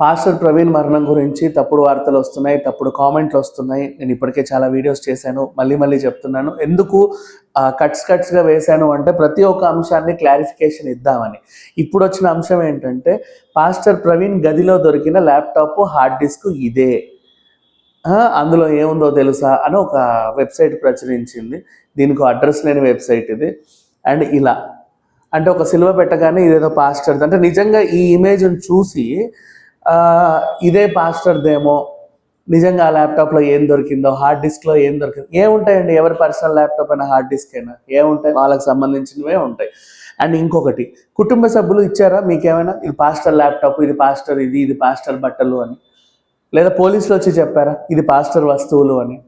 Pastor Praveen మరణం గురించి తప్పుడు వార్తలు వస్తున్నాయి తప్పుడు కామెంట్లు వస్తున్నాయి. నేను ఇప్పటికే చాలా వీడియోస్ చేశాను మళ్ళీ మళ్ళీ చెప్తున్నాను. ఎందుకు కట్స్ కట్స్గా వేశాను అంటే ప్రతి ఒక్క అంశాన్ని క్లారిఫికేషన్ ఇద్దామని. ఇప్పుడు వచ్చిన అంశం ఏంటంటే పాస్టర్ ప్రవీణ్ గదిలో దొరికిన ల్యాప్టాప్ హార్డ్ డిస్క్ ఇదే. అందులో ఏముందో తెలుసా అని ఒక వెబ్సైట్ ప్రచురించింది. దీనికి అడ్రస్ లేని వెబ్సైట్ ఇది. అండ్ ఇలా. అంటే ఒక సిలువ పెట్టగానే ఇదేదో పాస్టర్ అంటే నిజంగా ఈ ఇమేజ్ని చూసి ఇదే పాస్టర్దేమో నిజంగా ఆ ల్యాప్టాప్లో ఏం దొరికిందో హార్డ్ డిస్క్లో ఏం దొరికిందో ఏముంటాయండి ఎవరి పర్సనల్ ల్యాప్టాప్ అయినా హార్డ్ డిస్క్ అయినా ఏముంటాయి వాళ్ళకి సంబంధించినవే ఉంటాయి. అండ్ ఇంకొకటి కుటుంబ సభ్యులు ఇచ్చారా? మీకేమైనా? ఇది పాస్టర్ ల్యాప్టాప్ ఇది పాస్టర్ ఇది ఇది పాస్టర్ బట్టలు అని. లేదా పోలీసులు వచ్చి చెప్పారా? ఇది పాస్టర్ వస్తువులు అని.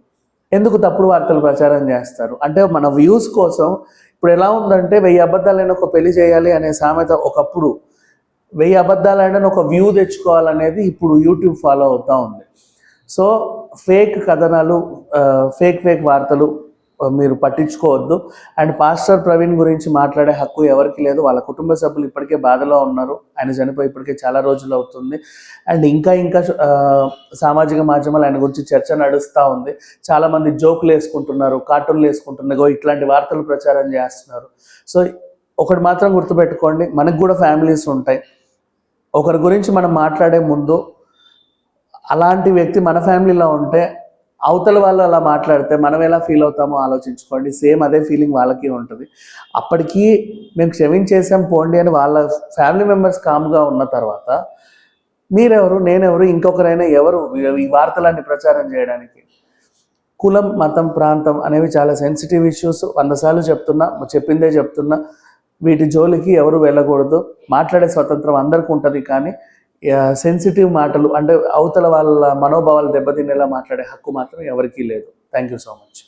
ఎందుకు తప్పుడు వార్తలు ప్రచారం చేస్తారు? అంటే మన వ్యూస్ కోసం ఇప్పుడు ఎలా ఉందంటే వెయ్యి అబద్ధాలైన ఒక పెళ్ళి చేయాలి అనే సామెత ఒకప్పుడు వెయ్యి అబద్ధాలైన ఒక వ్యూ తెచ్చుకోవాలనేది ఇప్పుడు యూట్యూబ్ ఫాలో అవుతూ ఉంది. సో ఫేక్ కథనాలు ఫేక్ ఫేక్ వార్తలు మీరు పట్టించుకోవద్దు. అండ్ పాస్టర్ ప్రవీణ్ గురించి మాట్లాడే హక్కు ఎవరికి లేదు. వాళ్ళ కుటుంబ సభ్యులు ఇప్పటికే బాధలో ఉన్నారు. ఆయన చనిపోయి ఇప్పటికే చాలా రోజులు అవుతుంది. అండ్ ఇంకా ఇంకా సామాజిక మాధ్యమాలు ఆయన గురించి చర్చ నడుస్తూ ఉంది. చాలామంది జోకులు వేసుకుంటున్నారు కార్టూన్లు వేసుకుంటున్నారు. ఇట్లాంటి వార్తలు ప్రచారం చేస్తున్నారు. సో ఒకటి మాత్రం గుర్తుపెట్టుకోండి. మనకు కూడా ఫ్యామిలీస్ ఉంటాయి. ఒకరి గురించి మనం మాట్లాడే ముందు అలాంటి వ్యక్తి మన ఫ్యామిలీలో ఉంటే అవతల వాళ్ళు అలా మాట్లాడితే మనం ఎలా ఫీల్ అవుతామో ఆలోచించుకోండి. సేమ్ అదే ఫీలింగ్ వాళ్ళకి ఉంటుంది. అప్పటికీ మేము క్షమించేసాం పోండి అని వాళ్ళ ఫ్యామిలీ మెంబర్స్ కామ్గా ఉన్న తర్వాత మీరెవరు నేనెవరు ఇంకొకరైనా ఎవరు? ఈ వార్తలన్నీ ప్రచారం చేయడానికి కులం మతం ప్రాంతం అనేవి చాలా సెన్సిటివ్ ఇష్యూస్ వంద సార్లు చెప్తున్నా చెప్పిందే చెప్తున్నా. వీటి జోలికి ఎవరు వెళ్ళకూడదు. మాట్లాడే స్వతంత్రం అందరికీ ఉంటుంది కానీ సెన్సిటివ్ మాటలు అంటే అవతల వాళ్ళ మనోభావాలు దెబ్బతినేలా మాట్లాడే హక్కు మాత్రం ఎవరికీ లేదు. Thank you so much